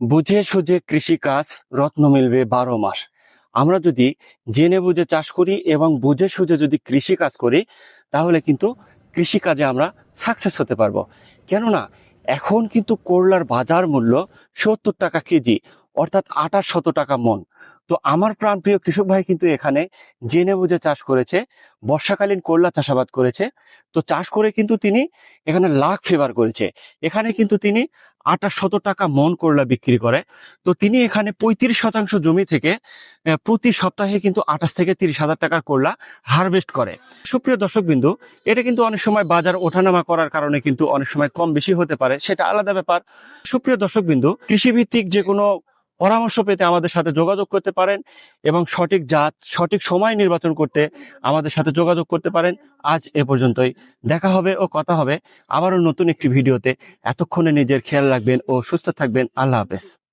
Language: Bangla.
বুঝে সুঝে কৃষিকাজ রত্ন মিলবে বারো মাস। আমরা যদি জেনে বুঝে চাষ করি এবং বুঝে সুঝে যদি কৃষি কাজ করি, তাহলে কিন্তু কৃষিকাজে আমরা সাকসেস হতে পারব। কেননা, এখন কিন্তু করলার বাজার মূল্য সত্তর টাকা কেজি, অর্থাৎ আঠাশ শত টাকা মন। তো আমার প্রাণপ্রিয় কৃষক ভাই কিন্তু এখানে জেনে বুঝে চাষ করেছে, বর্ষাকালীন করলা চাষাবাদ করেছে। তো চাষ করে কিন্তু তিনি এখানে লাখ ফেভার করেছে। এখানে কিন্তু তিনি আঠাশ শত টাকা মন করলা বিক্রি করে। তো তিনি এখানে পঁয়ত্রিশ শতাংশ জমি থেকে প্রতি সপ্তাহে কিন্তু আঠাশ থেকে তিরিশ হাজার টাকার করলা হারভেস্ট করে। সুপ্রিয় দর্শক বিন্দু এটা কিন্তু অনেক সময় বাজার ওঠানামা করার কারণে কিন্তু অনেক সময় কম বেশি হতে পারে, সেটা আলাদা ব্যাপার। সুপ্রিয় দর্শক বিন্দু কৃষিভিত্তিক যে কোনো পরামর্শ পেতে আমাদের সাথে যোগাযোগ করতে পারেন এবং সঠিক জাত, সঠিক সময় নির্বাচন করতে আমাদের সাথে যোগাযোগ করতে পারেন। আজ এ পর্যন্তই। দেখা হবে ও কথা হবে। আবারও নতুন একটি ভিডিওতে। এতক্ষণে নিজের খেয়াল রাখবেন ও সুস্থ থাকবেন। আল্লাহ হাফেজ।